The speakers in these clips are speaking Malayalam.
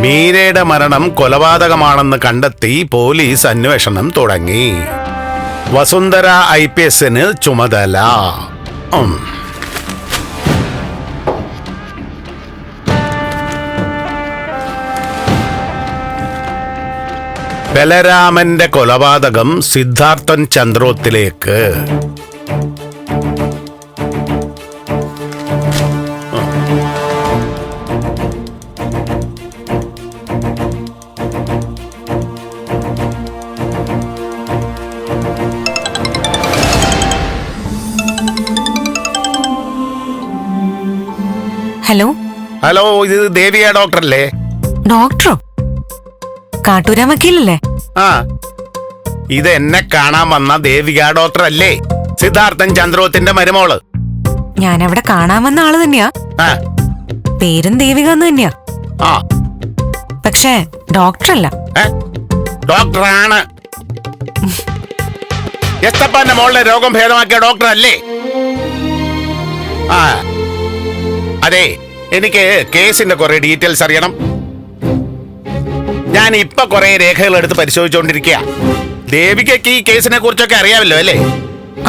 മീരയുടെ മരണം കൊലപാതകമാണെന്ന് കണ്ടെത്തി പോലീസ് അന്വേഷണം തുടങ്ങി. വസുന്ധര ഐ പി എസിന് ചുമതല. ബലരാമന്റെ കൊലപാതകം സിദ്ധാർത്ഥൻ ചന്ദ്രോത്തിലേക്ക്. ഹലോ? ഹലോ ഇത് ദേവിയ ഡോക്ടറല്ലേ? ഡോക്ടറോ? കാട്ടൂരാ വക്കീലല്ലേ ആ. ഇത് എന്നെ കാണാൻ വന്ന ദേവിക ഡോക്ടർ അല്ലേ സിദ്ധാർത്ഥൻ ചന്ദ്രോത്തിന്റെ മരുമോൾ. ഞാൻ അവിടെ കാണാൻ വന്ന ആൾ തന്നെയാ. ആ. പേരും ദേവിക എന്ന് തന്നെയാ. ആ. പക്ഷേ ഡോക്ടറല്ല. ഏ? ഡോക്ടറാണ്. എസ്തപ്പാന്റെ മോളുടെ രോഗം ഭേദമാക്കിയ ഡോക്ടർ അല്ലേ ആ. അതെ എനിക്ക് കേസിന്റെ കുറെ ഡീറ്റെയിൽസ് അറിയണം. ഞാൻ ഇപ്പൊ കുറെ രേഖകൾ എടുത്ത് പരിശോധിച്ചുകൊണ്ടിരിക്കുക ദേവികയ്ക്ക് ഈ കേസിനെ കുറിച്ചൊക്കെ അറിയാമല്ലോ അല്ലേ?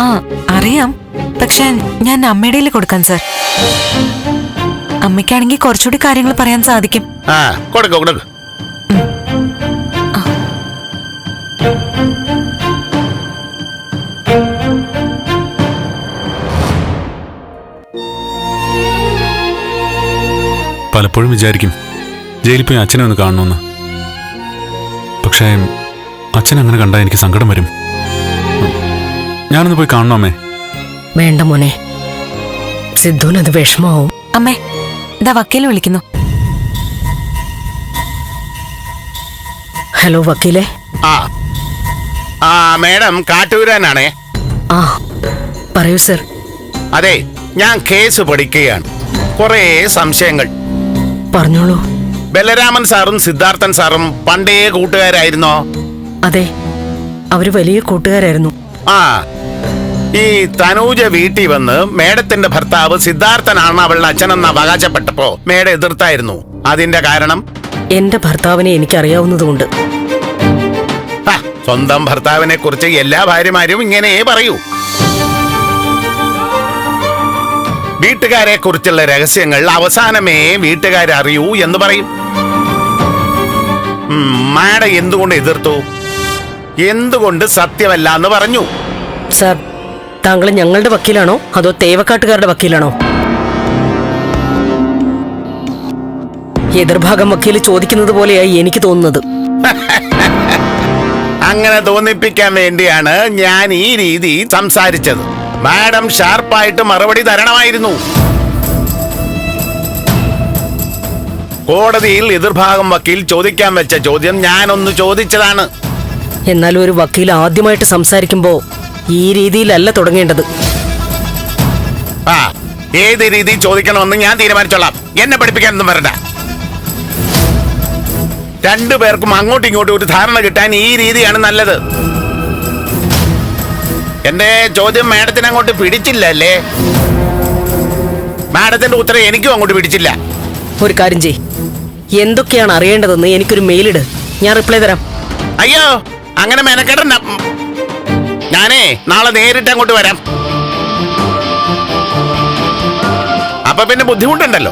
ആ അറിയാം. പക്ഷെ ഞാൻ അമ്മയുടെ കൊടുക്കാം സർ. അമ്മയ്ക്കാണെങ്കിൽ കുറച്ചുകൂടി കാര്യങ്ങൾ പറയാൻ സാധിക്കും. ആ കൊടുക്ക കൊടുക്ക. പലപ്പോഴും വിചാരിക്കും ജയിലിൽ പോയി അച്ഛനെ ഒന്ന് കാണണമെന്ന് പക്ഷേ അച്ഛൻ അങ്ങനെ കണ്ടാൽ എനിക്ക് സങ്കടം വരും. ഞാനൊന്ന് പോയി കാണണോ അമ്മേ? വേണ്ട മോനെ. സിദ്ധുവിന് അത് വിഷമാവും അമ്മേ ഇതാ വക്കീൽ വിളിക്കുന്നു. ഹലോ വക്കീലെ. ആ ആ മേഡം കാട്ടൂരാനാണേ ആ പറയൂ സർ. അതെ ഞാൻ കേസ് പഠിക്കുകയാണ്. കുറേ സംശയങ്ങൾ. പറഞ്ഞോളൂ. ബലരാമൻ സാറും സിദ്ധാർത്ഥൻ സാറും പണ്ടേ കൂട്ടുകാരായിരുന്നോ? അതെ അവർ വലിയ കൂട്ടുകാരായിരുന്നു. ആ ഈ തനൂജ വീട്ടിൽ വന്ന് മേഡത്തിന്റെ ഭർത്താവ് സിദ്ധാർത്ഥനാണ് അവളുടെ അച്ഛനെന്ന് അവകാശപ്പെട്ടപ്പോ മേഡം എതിർത്തായിരുന്നു. അതിന്റെ കാരണം? എന്റെ ഭർത്താവിനെ എനിക്കറിയാവുന്നതുകൊണ്ട്. ഹ, സ്വന്തം ഭർത്താവിനെ കുറിച്ച് എല്ലാ ഭാര്യമാരും ഇങ്ങനെ പറയൂ. വീട്ടുകാരെ കുറിച്ചുള്ള രഹസ്യങ്ങൾ അവസാനമേ വീട്ടുകാരറിയൂ എന്ന് പറയും. മാഡ എന്തുകൊണ്ട് എതിർത്തു? എന്തുകൊണ്ട് സത്യമല്ല എന്ന് പറഞ്ഞു. സർ താങ്കൾ ഞങ്ങളുടെ വക്കീലാണോ? അതോ തേവക്കാട്ടുകാരുടെ വക്കീലാണോ? എതിർഭാഗം വക്കീൽ ചോദിക്കുന്നത് പോലെയായി എനിക്ക് തോന്നുന്നത്. അങ്ങനെ തോന്നിപ്പിക്കാൻ വേണ്ടിയാണ് ഞാൻ ഈ രീതി സംസാരിച്ചത്. മാഡം ഷാർപ്പായിട്ട് മറുപടി തരണമായിരുന്നു. കോടതിയിൽ എതിർഭാഗം വക്കീൽ ചോദിക്കാൻ വെച്ച ചോദ്യം ഞാനൊന്ന് ചോദിച്ചതാണ്. എന്നാൽ ഒരു വക്കീൽ ആദ്യമായിട്ട് സംസാരിക്കുമ്പോ ഈ രീതിയിലല്ല തുടങ്ങേണ്ടത്. ആ ഏത് രീതി ചോദിക്കണമെന്ന് ഞാൻ തീരുമാനിച്ചോളാം. എന്നെ പഠിപ്പിക്കാനൊന്നും വരണ്ട. രണ്ടു പേർക്കും അങ്ങോട്ടും ഇങ്ങോട്ടും ഒരു ധാരണ കിട്ടാൻ ഈ രീതിയാണ് നല്ലത്. എന്റെ ചോദ്യം മാഡത്തിന് അങ്ങോട്ട് പിടിച്ചില്ല അല്ലേ? മാഡത്തിന്റെ ഉത്തരം എനിക്കും അങ്ങോട്ട് പിടിച്ചില്ല. ഒരു കാര്യം ചെയ് എന്തൊക്കെയാണ് അറിയേണ്ടതെന്ന് എനിക്കൊരു മെയിലിട് ഞാൻ റിപ്ലൈ തരാം. അയ്യോ അങ്ങനെ മെനക്കെടണ്ട. ഞാനേ നാളെ നേരിട്ട് അങ്ങോട്ട് വരാം. അപ്പൊ പിന്നെ ബുദ്ധിമുട്ടുണ്ടല്ലോ.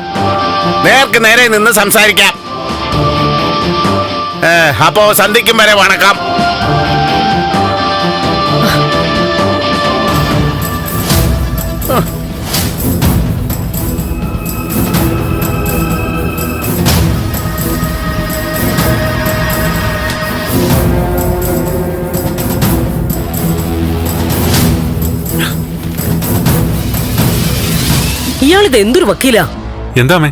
നേർക്ക് നേരെ നിന്ന് സംസാരിക്കാം. അപ്പോ സന്ധിക്കും വരെ വണക്കാം. ഇയാൾ ഇത് എന്തൊരു വക്കീലാ? എന്താമേ?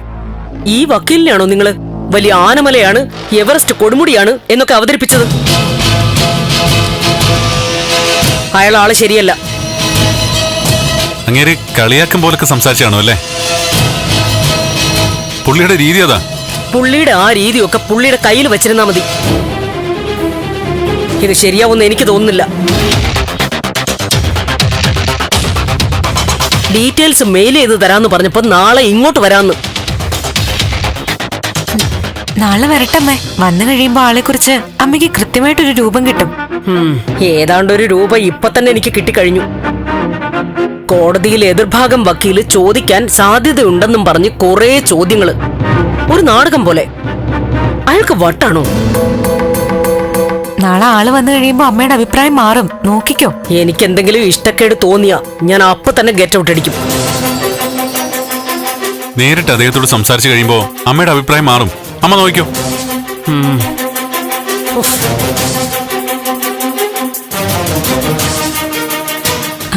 ഈ വക്കീലിനെയാണോ നിങ്ങൾ? വലിയ ആനമലയാണ് എവറസ്റ്റ് കൊടുമുടിയാണ് എന്നൊക്കെ അവതരിപ്പിച്ചത്. അയാൾ ആൾ ശരിയല്ല. അങ്ങേര് കളിയാക്കും പോലൊക്കെ സംസാരിച്ചാണോ അല്ലേ? പുള്ളിയുടെ രീതി അതാ. പുള്ളിയുടെ ആ രീതിയൊക്കെ പുള്ളിയുടെ കയ്യിൽ വെച്ചിരുന്നാ മതി. ഇത് ശരിയാവുമെന്ന് എനിക്ക് തോന്നുന്നില്ല. ഡീറ്റെയിൽസ് മെയിൽ ചെയ്ത് തരാന്ന് പറഞ്ഞപ്പോ നാളെ ഇങ്ങോട്ട് വരാന്ന്. നാളെ വരട്ടമ്മേ വന്നു കഴിയുമ്പോ ആളെ കുറിച്ച് അമ്മയ്ക്ക് കൃത്യമായിട്ടൊരു രൂപം കിട്ടും. ഏതാണ്ടൊരു രൂപ ഇപ്പൊ തന്നെ എനിക്ക് കിട്ടിക്കഴിഞ്ഞു. കോടതിയിൽ എതിർഭാഗം വക്കീൽ ചോദിക്കാൻ സാധ്യതയുണ്ടെന്നും പറഞ്ഞ് കുറേ ചോദ്യങ്ങൾ ഒരു നാടകം പോലെ. അയാൾക്ക് വട്ടാണോ? നാളെ ആൾ വന്നു കഴിയുമ്പോ അമ്മയുടെ അഭിപ്രായം മാറും. നോക്കിക്കോ. എനിക്ക് എന്തെങ്കിലും ഇഷ്ടക്കേട് തോന്നിയാ ഞാൻ അപ്പൊ തന്നെ ഗെറ്റ് ഔട്ട് അടിക്കും. നേരിട്ട് അദ്ദേഹത്തോട് സംസാരിച്ചു കഴിയുമ്പോ അമ്മയുടെ അഭിപ്രായം മാറും. അമ്മ നോക്കിക്കോ.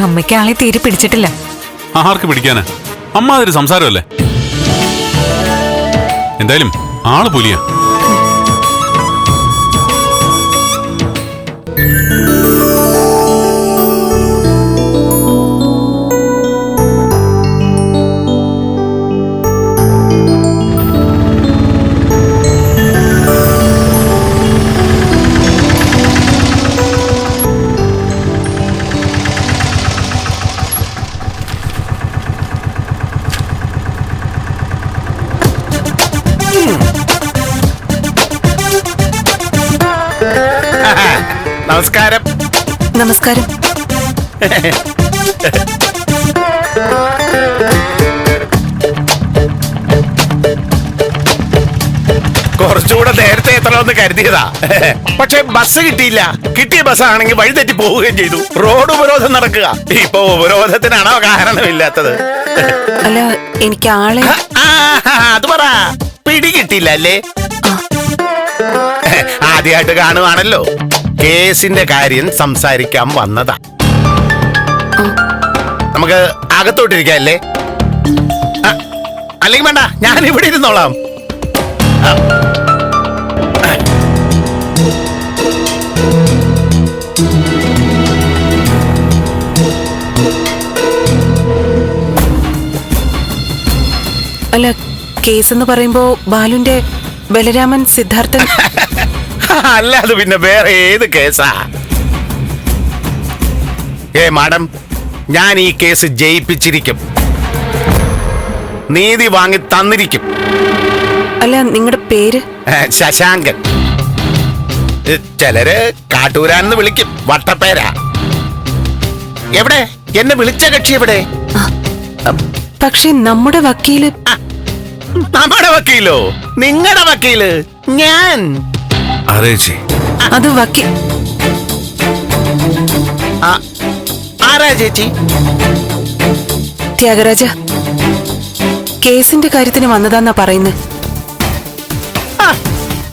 അമ്മയ്ക്ക് ആളെ തീരെ പിടിച്ചിട്ടില്ല. ആർക്ക് പിടിക്കാനാ? അമ്മ അതൊരു സംസാരമല്ലേ? എന്തായാലും ആൾ പുലിയാ. കുറച്ചുകൂടെ നേരത്തെ എത്തണമെന്ന് കരുതിയതാ. പക്ഷെ ബസ് കിട്ടിയില്ല. കിട്ടിയ ബസ് ആണെങ്കിൽ വഴിതെറ്റി പോവുകയും ചെയ്തു. റോഡ് ഉപരോധം നടക്കുക. ഇപ്പൊ ഉപരോധത്തിനാണോ കാരണമില്ലാത്തത്? അല്ല എനിക്ക് ആളെ അത് പറ. പിടി കിട്ടിയില്ല അല്ലേ? ആദ്യമായിട്ട് കാണുവാണല്ലോ. കേസിന്റെ കാര്യം സംസാരിക്കാൻ വന്നതാ. നമുക്ക് അകത്തോട്ടിരിക്കല്ലേ? അല്ലെങ്കിൽ വേണ്ട ഞാൻ ഇവിടെ ഇരുന്നോളാം അല്ല കേസ് എന്ന് പറയുമ്പോ ബാലുന്റെ ബലരാമൻ സിദ്ധാർത്ഥൻ. അല്ലാതെ പിന്നെ വേറെ ഏത് കേസാ? ഏ മാഡം ഞാൻ ഈ കേസ് ജയിപ്പിച്ചിരിക്കും. നീതി വാങ്ങി തന്നിരിക്കും. അല്ല നിങ്ങളുടെ പേര്? ശശാങ്കൻ. ചിലര് കാട്ടൂരാന്ന് വിളിക്കും വട്ടപ്പേരാ. എവിടെ? എന്നെ വിളിച്ച കക്ഷി എവിടെ? പക്ഷെ നമ്മുടെ വക്കീൽ നമ്മുടെ വക്കീലോ? നിങ്ങളുടെ വക്കീൽ? ഞാൻ. അതെ ചേച്ചി. അത് വക്കീ ആ, ആരാ ചേച്ചി? ത്യാഗരാജ കേസിന്റെ കാര്യത്തിന് വന്നതാന്നാ പറയുന്നത് ആ,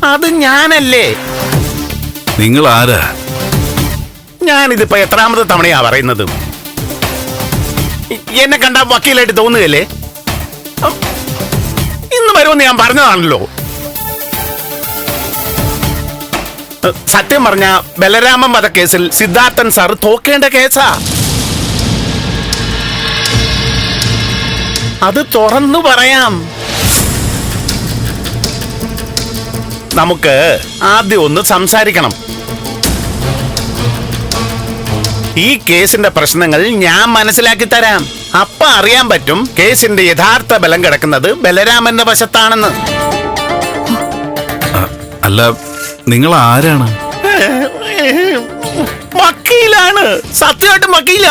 അത് ഞാനല്ലേ. നിങ്ങൾ ആരാ ഞാനിതിപ്പോ എത്രാമത് തവണയാ പറയുന്നത്. എന്നെ കണ്ട വക്കീലായിട്ട് തോന്നുകയല്ലേ? വരുമെന്ന് ഞാൻ പറഞ്ഞതാണല്ലോ. സത്യം പറഞ്ഞ ബലരാമൻ വധക്കേസിൽ സിദ്ധാർത്ഥൻ സാർ തോക്കേണ്ട കേസാ. അത് തുറന്നു പറയാം. നമുക്ക് ആദ്യം ഒന്ന് സംസാരിക്കണം. ഈ കേസിന്റെ പ്രശ്നങ്ങൾ ഞാൻ മനസ്സിലാക്കി തരാം. അപ്പൊ അറിയാൻ പറ്റും കേസിന്റെ യഥാർത്ഥ ബലം കിടക്കുന്നത് ബലരാമന്റെ വശത്താണെന്ന്. അല്ല നിങ്ങൾ ആരാണ്? വക്കീലാണ്. സത്യമായിട്ട് വക്കീല.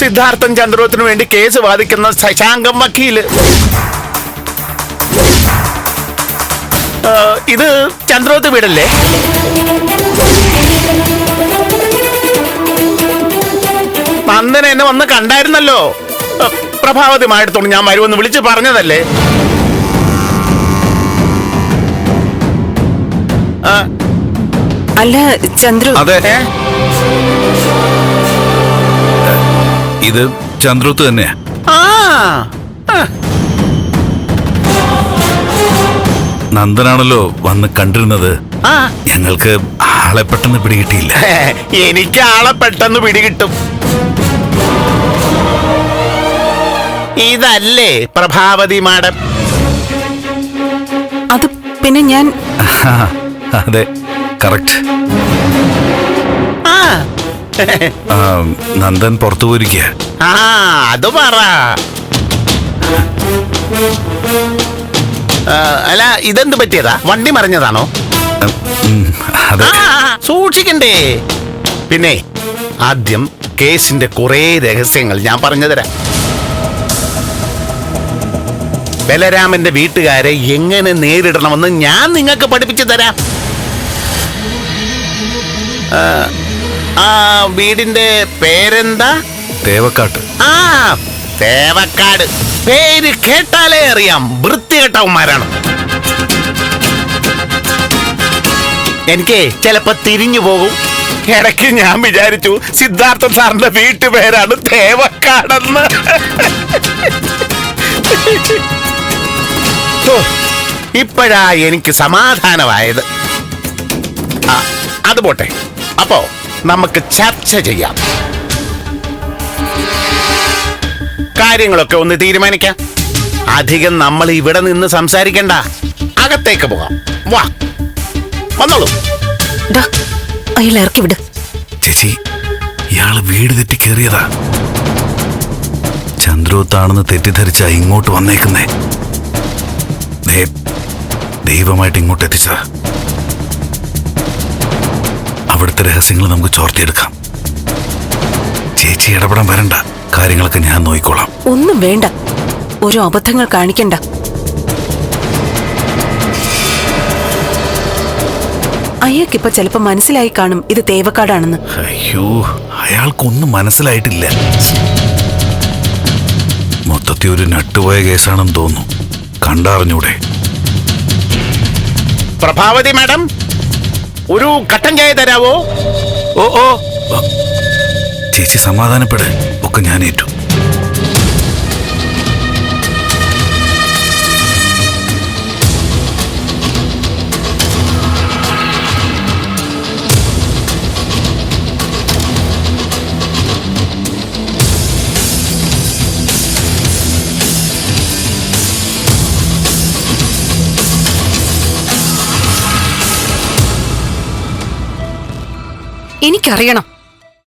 സിദ്ധാർത്ഥൻ ചന്ദ്രോത്തിന് വേണ്ടി കേസ് വാദിക്കുന്ന ശശാങ്കം വക്കീൽ. ഇത് ചന്ദ്രോത്ത് വീടല്ലേ? നന്ദന എന്നെ വന്ന് കണ്ടായിരുന്നല്ലോ. പ്രഭാവതിമായിടത്തോണ്ട് ഞാൻ വരുമെന്ന് വിളിച്ച് പറഞ്ഞതല്ലേ? അല്ല ചന്ദ്രു. അതെ. ഇത് ചന്ദ്രുത്ത് തന്നെയാ. നന്ദനാണല്ലോ വന്ന് കണ്ടിരുന്നത്. ആ. ഞങ്ങൾക്ക് ആളെ പെട്ടെന്ന് പിടികിട്ടിയില്ല. എനിക്ക് ആളെ പെട്ടെന്ന് പിടികിട്ടും. ഇതല്ലേ പ്രഭാവതി മാഡം? അത് പിന്നെ ഞാൻ അതെ കറക്റ്റ് ആ. നന്ദൻ പുറത്തു പോയിരിക്കുക ആ അത് പറ. ആ, അല്ല ഇതെന്ത് പറ്റിയതാ? വണ്ടി മറിഞ്ഞതാണോ? ഉം, അതെ. ആ, സൂക്ഷിക്കണ്ടേ. പിന്നെ ആദ്യം കേസിന്റെ കുറേ രഹസ്യങ്ങൾ ഞാൻ പറഞ്ഞു തരാം. ബലരാമന്റെ വീട്ടുകാരെ എങ്ങനെ നേരിടണമെന്ന് ഞാൻ നിങ്ങൾക്ക് പഠിപ്പിച്ചു തരാം. ആ, വീടിന്റെ പേരെന്താ? തേവക്കാട്ട്. ആ തേവക്കാട്. പേര് കേട്ടാലേ അറിയാം. വൃത്തികെട്ടവന്മാരാണ്. എനിക്ക് ചിലപ്പോ തിരിഞ്ഞു പോകും ഇടയ്ക്ക് ഞാൻ വിചാരിച്ചു സിദ്ധാർത്ഥ സാറിന്റെ വീട്ടുപേരാണ് തേവക്കാടെന്ന്. ഇപ്പോഴാ എനിക്ക് സമാധാനമായത്. ആ അത് പോട്ടെ. അപ്പോ നമുക്ക് ചർച്ച ചെയ്യാം. കാര്യങ്ങളൊക്കെ ഒന്ന് തീരുമാനിക്കാം. അധികം നമ്മൾ ഇവിടെ നിന്ന് സംസാരിക്കണ്ട. അകത്തേക്ക് പോകാം. വാ. വന്നോളൂ. അയാൾ ഇറക്കി വിട്. ചേച്ചി ഇയാൾ വീട് തെറ്റി കയറിയതാ. ചന്ദ്രോത്താണെന്ന് തെറ്റിദ്ധരിച്ച ഇങ്ങോട്ട് വന്നേക്കുന്നേ. ദൈവമായിട്ട് ഇങ്ങോട്ട് എത്തിച്ചതാ അവിടുത്തെ രഹസ്യങ്ങൾ നമുക്ക് ചോർത്തിയെടുക്കാം. ചേച്ചി ഇടപെടാൻ വരണ്ട. കാര്യങ്ങളൊക്കെ ഞാൻ നോക്കിക്കോളാം. ഒന്നും വേണ്ട. ഒരു അബദ്ധങ്ങൾ കാണിക്കണ്ട. അയാൾക്കിപ്പോ ചിലപ്പോ മനസ്സിലായി കാണും ഇത് തേവക്കാടാണെന്ന്. അയ്യോ അയാൾക്കൊന്നും മനസ്സിലായിട്ടില്ല. മൊത്തത്തിൽ ഒരു നട്ടുപോയ കേസാണെന്ന് തോന്നുന്നു. കണ്ടറിഞ്ഞൂടെ? പ്രഭാവതി മാഡം ഒരു കട്ടൻ ചായ തരാവോ? ഓ ഓ. ചേച്ചി സമാധാനപ്പെട്. ഒക്കെ ഞാൻ ഏറ്റു എനിക്കറിയണം.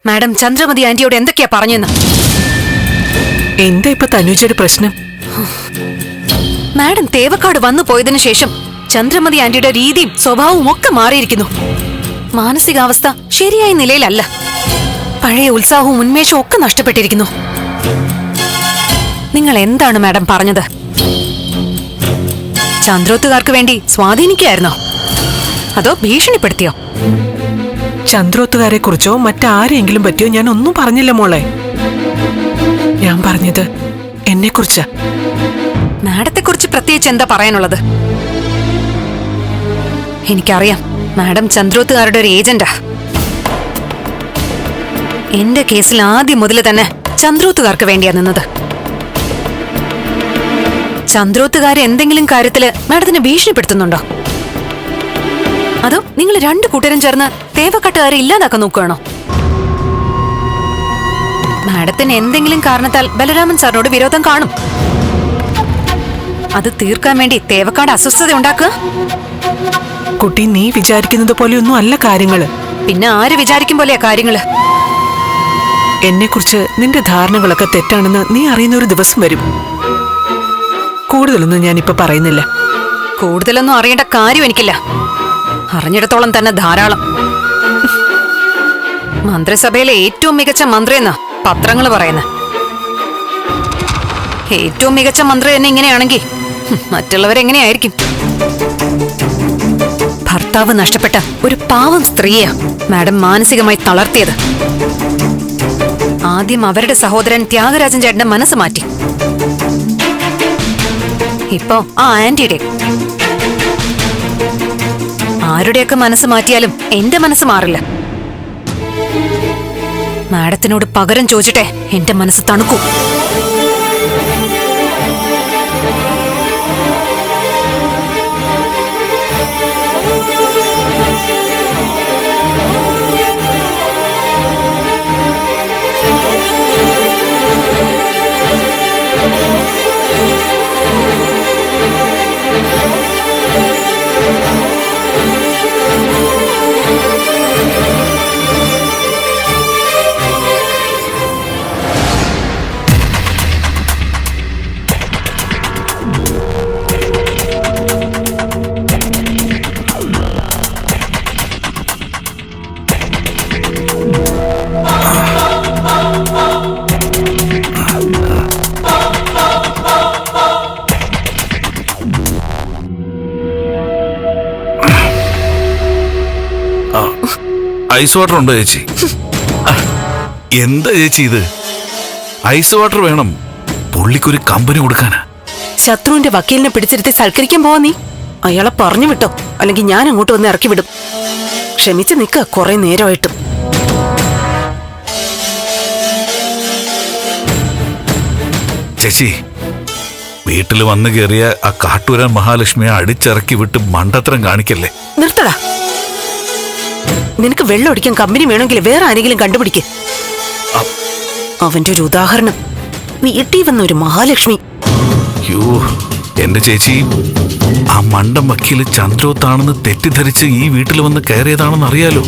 മാഡം ചന്ദ്രമതി ആന്റിയോട് എന്തൊക്കെയാ പറഞ്ഞെന്ന്? എന്താ ഇപ്പൊ തനുജയുടെ പ്രശ്നം? മാഡം തേവക്കാട് വന്നു പോയതിനു ശേഷം ചന്ദ്രമതി ആന്റിയുടെ രീതിയും സ്വഭാവവും ഒക്കെ മാറിയിരിക്കുന്നു. മാനസികാവസ്ഥ ശരിയായ നിലയിലല്ല. പഴയ ഉത്സാഹവും ഉന്മേഷവും ഒക്കെ നഷ്ടപ്പെട്ടിരിക്കുന്നു. നിങ്ങൾ എന്താണ് മാഡം പറഞ്ഞത്? ചന്ദ്രോത്തുകാർക്ക് വേണ്ടി സ്വാധീനിക്കുകയായിരുന്നോ? അതോ ഭീഷണിപ്പെടുത്തിയോ? ചന്ദ്രോത്തുകാരെ കുറിച്ചോ മറ്റാരെങ്കിലും പറ്റിയോ ഞാൻ ഒന്നും പറഞ്ഞില്ല മോളെ. ഞാൻ പറഞ്ഞത് എന്നെ കുറിച്ചാ മാഡത്തെക്കുറിച്ച് പ്രത്യേകിച്ച് എന്താ പറയാനുള്ളത്? എനിക്കറിയാം മാഡം ചന്ദ്രോത്തുകാരുടെ ഒരു ഏജന്റാ. എന്റെ കേസിൽ ആദ്യം മുതൽ തന്നെ ചന്ദ്രോത്തുകാർക്ക് വേണ്ടിയാ നിന്നത്. ചന്ദ്രോത്തുകാരെ എന്തെങ്കിലും കാര്യത്തിൽ മാഡത്തിനെ ഭീഷണിപ്പെടുത്തുന്നുണ്ടോ? അതോ നിങ്ങൾ രണ്ടു കൂട്ടരും ചേർന്ന് തേവക്കട്ടുകാരെ ഇല്ലാതാക്കാൻ നോക്കുകയാണോ? മാഡത്തിന് എന്തെങ്കിലും കാരണത്താൽ ബലരാമൻ സാറിനോട് വിരോധം കാണും. അത് തീർക്കാൻ വേണ്ടി തേവക്കാട് അസ്വസ്ഥത ഉണ്ടാക്കുക? കുട്ടി നീ വിചാരിക്കുന്നത് പോലെയൊന്നും അല്ല കാര്യങ്ങൾ. പിന്നെ ആര് വിചാരിക്കും പോലെയാ കാര്യങ്ങൾ? എന്നെ കുറിച്ച് നിന്റെ ധാരണകളൊക്കെ തെറ്റാണെന്ന് നീ അറിയുന്ന ഒരു ദിവസം വരും. കൂടുതലൊന്നും ഞാനിപ്പോ പറയുന്നില്ല. കൂടുതലൊന്നും അറിയേണ്ട കാര്യം എനിക്കില്ല. അറിഞ്ഞിടത്തോളം തന്നെ ധാരാളം. മന്ത്രിസഭയിലെ ഏറ്റവും മികച്ച മന്ത്രി എന്നാ പത്രങ്ങൾ പറയുന്നത് ഏറ്റവും മികച്ച മന്ത്രി തന്നെ ഇങ്ങനെയാണെങ്കിൽ മറ്റുള്ളവരെങ്ങനെയായിരിക്കും ഭർത്താവ് നഷ്ടപ്പെട്ട ഒരു പാവം സ്ത്രീയാ മാഡം മാനസികമായി തളർത്തിയത്. ആദ്യം അവരുടെ സഹോദരൻ ത്യാഗരാജൻ ചേട്ടന്റെ മനസ്സ് മാറ്റി. ഇപ്പോ ആ ആന്റിയുടെ ആരുടെയൊക്കെ മനസ്സ് മാറ്റിയാലും എന്റെ മനസ്സ് മാറില്ല. മാഡത്തിനോട് പകരം ചോദിച്ചിട്ടെ എന്റെ മനസ്സ് തണുക്കൂ. ഐസ് വാട്ടർ ഉണ്ടോ ചേച്ചി? എന്താ ചേച്ചി ഇത്? ഐസ് വാട്ടർ വേണം. പുള്ളിക്കൊരു കമ്പനി കൊടുക്കാനാ. ശത്രുവിന്റെ വക്കീലിനെ പിടിച്ചിരുത്തി സൽക്കരിക്കാൻ പോവാ നീ. അയാളെ പറഞ്ഞു വിട്ടോ. അല്ലെങ്കിൽ ഞാൻ അങ്ങോട്ട് വന്ന് ഇറക്കി വിടും. ക്ഷമിച്ച് നിക്ക കുറെ നേരമായിട്ടും. ചേച്ചി വീട്ടിൽ വന്നു കയറിയ ആ കാട്ടൂരൻ മഹാലക്ഷ്മിയെ അടിച്ചിറക്കി വിട്ട് മണ്ടത്തരം കാണിക്കല്ലേ? നിർത്തടാ. നിനക്ക് വെള്ളം ഒടിക്കാൻ കമ്പനി വേണമെങ്കിൽ വേറെ ആരെങ്കിലും കണ്ടുപിടിക്ക്. അവന്റെ ഒരു ഉദാഹരണം. വീട്ടിൽ വന്ന ഒരു മഹാലക്ഷ്മി. യോ എന്റെ ചേച്ചി ആ മണ്ടം വക്കീൽ ചന്ദ്രോത്താണെന്ന് തെറ്റിദ്ധരിച്ച് ഈ വീട്ടിൽ വന്ന് കയറിയതാണെന്ന് അറിയാലോ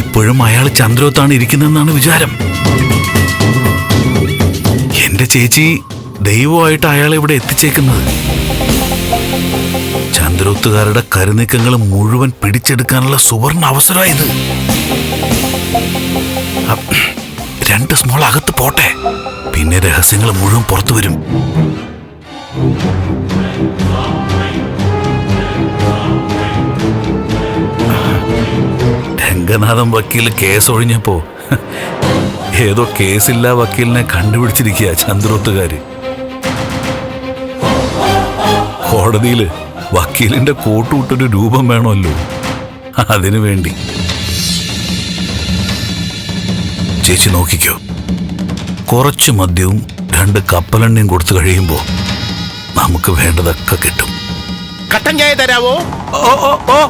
ഇപ്പോഴും അയാൾ ചന്ദ്രോത്താണ് ഇരിക്കുന്നതെന്നാണ് വിചാരം. എന്റെ ചേച്ചി ദൈവമായിട്ട് അയാളെ ഇവിടെ എത്തിച്ചേക്കുന്നത്. ചന്ദ്രോത്തുകാരുടെ കരുനീക്കങ്ങൾ മുഴുവൻ പിടിച്ചെടുക്കാനുള്ള സുവർണ അവസരമായത് രണ്ട് സ്മോൾ അകത്ത് പോട്ടെ. പിന്നെ രഹസ്യങ്ങൾ മുഴുവൻ പുറത്തു വരും. രംഗനാഥൻ വക്കീൽ കേസ് ഒഴിഞ്ഞപ്പോ ഏതോ കേസില്ലാ വക്കീലിനെ കണ്ടുപിടിച്ചിരിക്കുക ചന്ദ്രോത്തുകാര് കോടതിയിൽ വക്കീലിന്റെ കോട്ടുവിട്ടൊരു രൂപം വേണമല്ലോ. അതിനു വേണ്ടി. ചേച്ചി നോക്കിക്കോ. കുറച്ച് മദ്യവും രണ്ട് കപ്പലെണ്ണയും കൊടുത്തു കഴിയുമ്പോൾ നമുക്ക് വേണ്ടതൊക്കെ കിട്ടും. കട്ടൻ ചായ തരാവോ? ഓ ഓ ഓ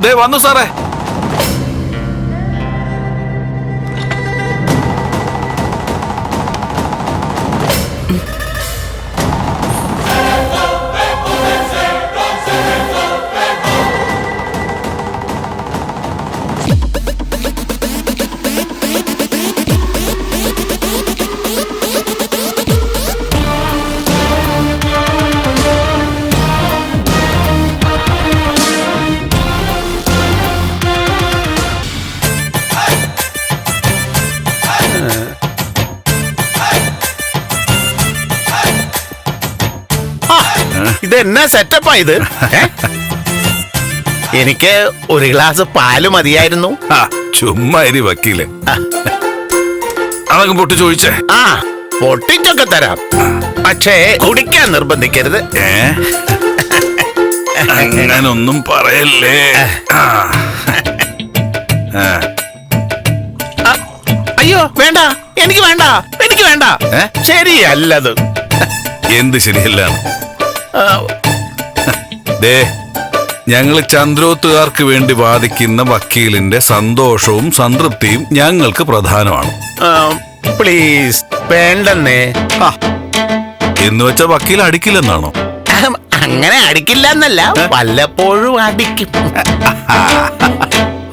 ദേ വന്നു സാറേ. ഇത് എന്നാ സെറ്റപ്പാ ഇത്? ഏ? എനിക്ക് ഒരു ഗ്ലാസ് പാൽ മതിയായിരുന്നു. ആ ചുമ്മാ ഇരി വക്കീലെ. അതങ്ങ് പൊട്ടി ചോദിച്ചേ ആ പൊട്ടിച്ചൊക്കെ തരാം. പക്ഷേ കുടിക്കാൻ നിർബന്ധിക്കരുത്. ഏ? അങ്ങനൊന്നും പറയല്ലേ. ആ. ആ. ആ, അയ്യോ വേണ്ട. എനിക്ക് വേണ്ട. എനിക്ക് വേണ്ട. ഏ? ശരിയല്ലത്. എന്ത് ശരിയല്ല ആ, ദേ ഞങ്ങൾ ചന്ദ്രോത്തുകാർക്ക് വേണ്ടി വാദിക്കുന്ന വക്കീലിന്റെ സന്തോഷവും സംതൃപ്തിയും ഞങ്ങൾക്ക് പ്രധാനമാണ്. പ്ലീസ് വേണ്ടെന്നേ. എന്ന് വെച്ച വക്കീൽ അടിക്കില്ലെന്നാണോ? അങ്ങനെ അടിക്കില്ല എന്നല്ല വല്ലപ്പോഴും അടിക്കും.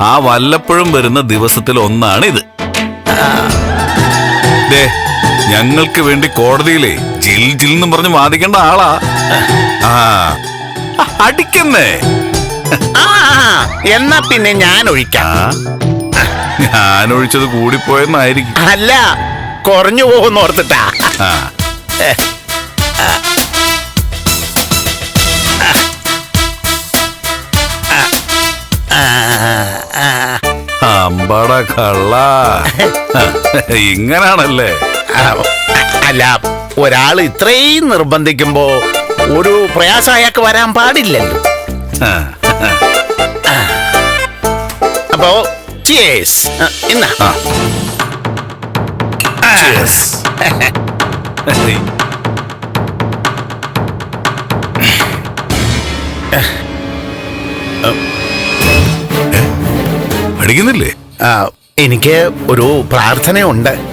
ആ വല്ലപ്പോഴും വരുന്ന ദിവസത്തിൽ ഒന്നാണ് ഇത് ഞങ്ങൾക്ക് വേണ്ടി കോടതിയിലെ ജിൽ എന്നും പറഞ്ഞ് വാദിക്കേണ്ട ആളാ. ആ അടിക്കുന്നേ. ആ എന്നാ പിന്നെ ഞാൻ ഒഴിക്കാം. ആ ഞാൻ ഒഴിച്ചത് കൂടിപ്പോയെന്നായിരിക്കും. അല്ല കുറഞ്ഞു പോകുന്ന ഓർത്തിട്ടാ. ആ. അമ്പട കള്ള. ഇങ്ങനാണല്ലേ? ആ, അല്ല ഒരാൾ ഇത്രയും നിർബന്ധിക്കുമ്പോ ഒരു പ്രയാസം അയാൾക്ക് വരാൻ പാടില്ലല്ലോ. അപ്പോ ചിയേഴ്സ് ഇന്നാ? അടിക്കുന്നില്ലേ എനിക്ക് ഒരു പ്രാർത്ഥനയുണ്ട്.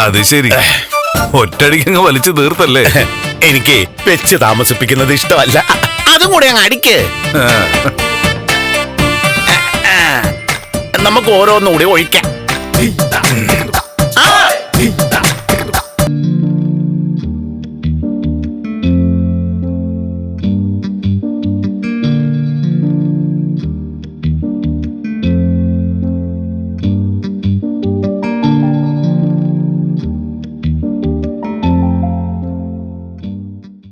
അത് ശരി. ഒറ്റടിക്കങ്ങ് വലിച്ചു തീർത്തല്ലേ? എനിക്ക് വെച്ച് താമസിപ്പിക്കുന്നത് ഇഷ്ടമല്ല. അതും കൂടെ അങ്ങ് അടിക്ക്. നമുക്ക് ഓരോന്നും കൂടി ഒഴിക്കാം.